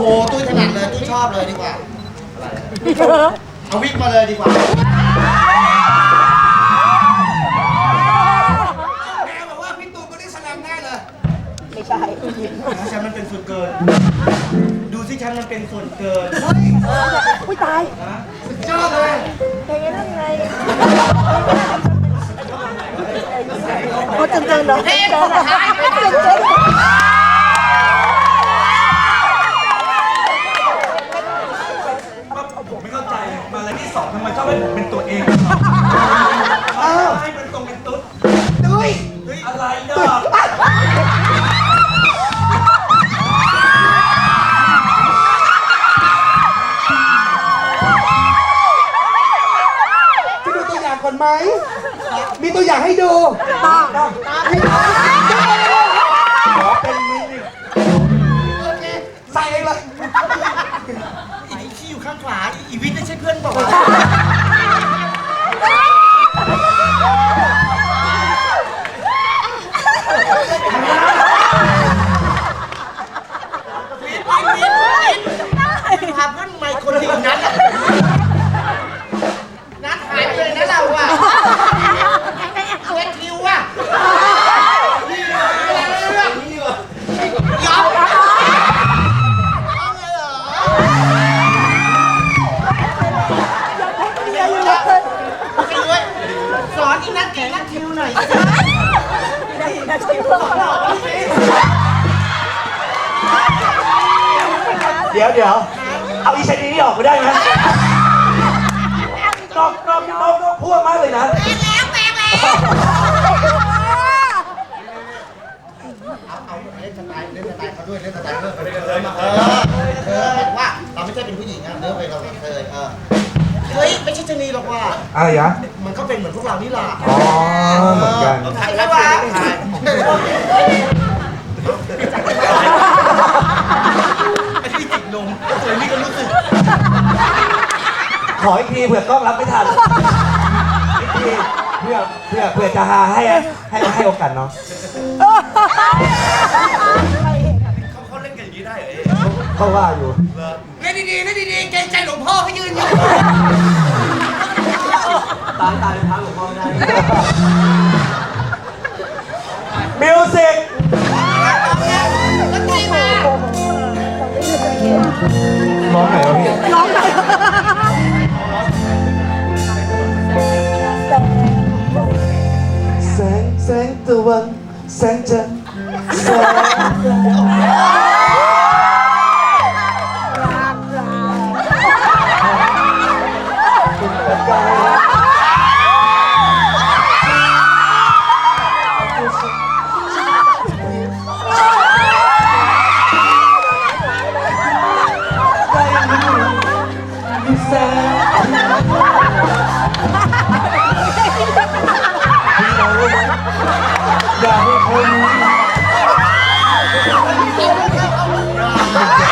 โหตุ้ยถนัดเลยตุ้ยชอบเลยดีกว่า เอาวิกมาเลยดีกว่าแม่บอกว่าพี่ตูนก็ได้แสดงแน่เลยไม่ใช่ฉันมันเป็นส่วนเกิน ดูสิฉันมันเป็นส่วนเกินเฮ้ยอุ้ยตายนะสุดยอดเลยเพลงนั่นไงเขาจนเจอเหรอเพลงของไทยจนเจอ อย่างให้ดูข ยวเดี๋ยวเอาอีชนีนี่ออกไปได้ไหมนอกนอกนอกนอกพูดมากเลยนะเอาเอาเล่นสไตล์เล่นสไตล์เขาด้วยเล่นสไตล์เพิ่มเออเออเออหมายถึงว่าเราไม่ใช่เป็นผู้หญิงอะเนื้อไปเราเออเออเฮ้ยไม่ใช่ชะนีหรอกว่าอะไรยะมันก็เป็นเหมือนพวกเรานี่แหละอ๋อเหมือนกันใครนะวะ ขออีกทีเผื่อกล้องรับไม่ทันอีกทีเพื่อเพื่อเพื่อจะหาให้ให้ให้โอกาสเนาะเขาเขาเล่นกันอย่างนี้ได้เหรอเอ๊ะเขาว่าอยู่เล่นดีๆเล่นดีๆเกรงใจหลวงพ่อเขายืนอยู่ตายตายทางหลวงพ่อไม่ได้มิวสิกแล้วตีมาร้องไหนวะพี่ ร้องไหน งแสงตะวันแสงจันทร์แสงแส อยากให้คน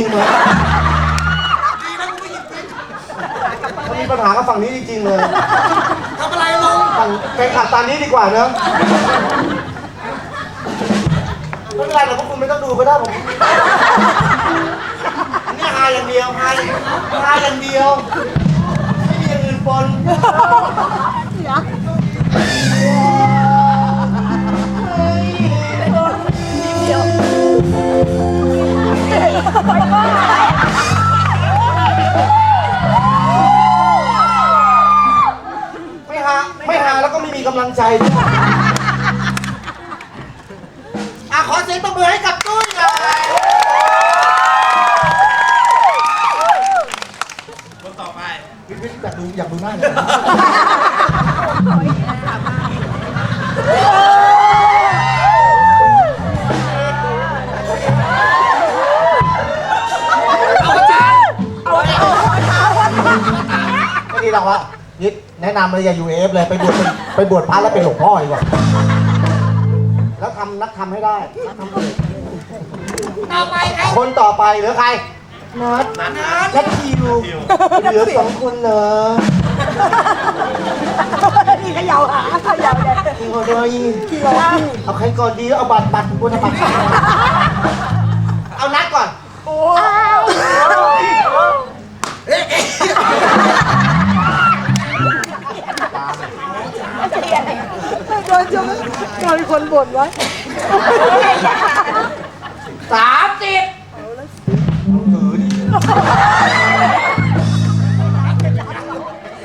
ริงๆเลยดีนะกูผู้หญิงมีปัญหากับฝั่งนี้จริงๆเลย ทำอะไรลงฝั่งเป็นขาดตามนี้ดีกว่านะไม่เป็นไรหรอกพวกคุณไม่ต้องดูก็ได้ผมนี่ยหาอย่างเดียวหาหาอย่างเดียว ไม่มีอย่างอื่นปน เดี๋ย ไม่หาไม่หาแล้วก็ไม่มีกำลังใจด้วยอะขอเสียงตบมือให้กับตุ้ยหน่อยคนต่อไปวิทย์วิทย์อยากดูอยากดูหน้าเลย ไม่ดีหรอกวะยิดแนะนำเลยอย่าอยู่เอฟเลยไปบวชเป็นไปบวชพระแล้วเป็นหลวงพ่อดีกว่าแล้วทำนักทำให้ได้นักทำเองต่อไปครับคนต่อไปเหลือใครนัดนัทและคิวเหลือสองคนเหรอนี่เขย่าหาเขย่าเลยคิวเลยเอาใครก่อนดีเอาบัตรบัตรคุณบัตร โดนคนบ่นไว้สามสิบ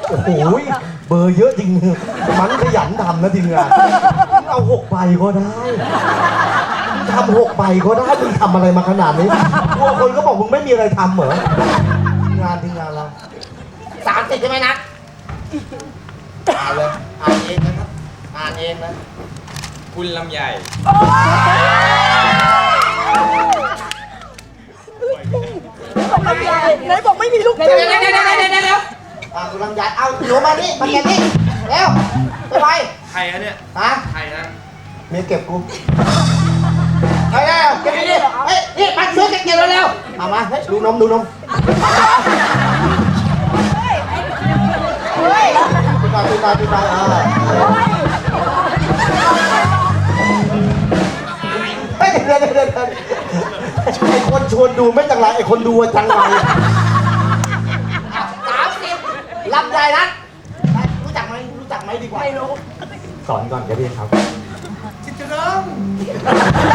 โอ้โหเบอร์เยอะจริงมันขยันทำนะทีมงานเอาหกใบก็ได้ทำหกใบก็ได้มึงทำอะไรมาขนาดนี้กลัวคนก็บอกมึงไม่มีอะไรทำเหรอทีมงานทีมงานเราสามสิบใช่ไหมนัทอ่านเลยอ่านเองนะครับอ่านเองนะ คุณลำใหญ่ไหนบอกไม่มีลูกเดี๋ยวเดี๋ยวเดี๋ยวเดี๋ยวเดี๋ยวเดี๋ยวอ่าคุณลำยัดเอาหนูมานี่มาเก็บนี่เร็วไปไปใครฮะเนี่ยฮะใครฮะเมียเก็บกูไปแล้วเก็บนี่เฮ้ยนี่ปัดซื้อเก็บเร็วเอามาเฮ้ยดูนมดูนมปีตาปีตาปีตาอ่าเฮ้ย เดี๋ยวเดี๋ยวเดี๋ยวไอ้คนชวนดูไม่จังไรไอ้คนดูอะจังไรสามสิบลำไยนัทรู้จักไหมรู้จักไหมดีกว่าไม่รู้สอนก่อนจะเรียนครับจิตรน้องใ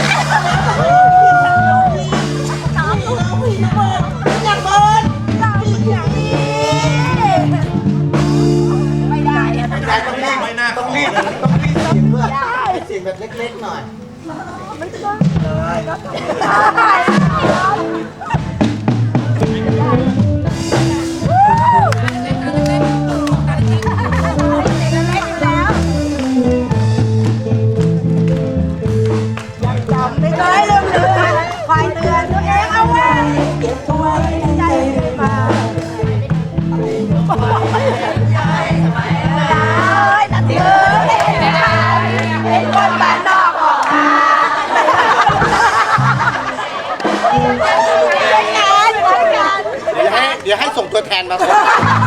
แทนมาคน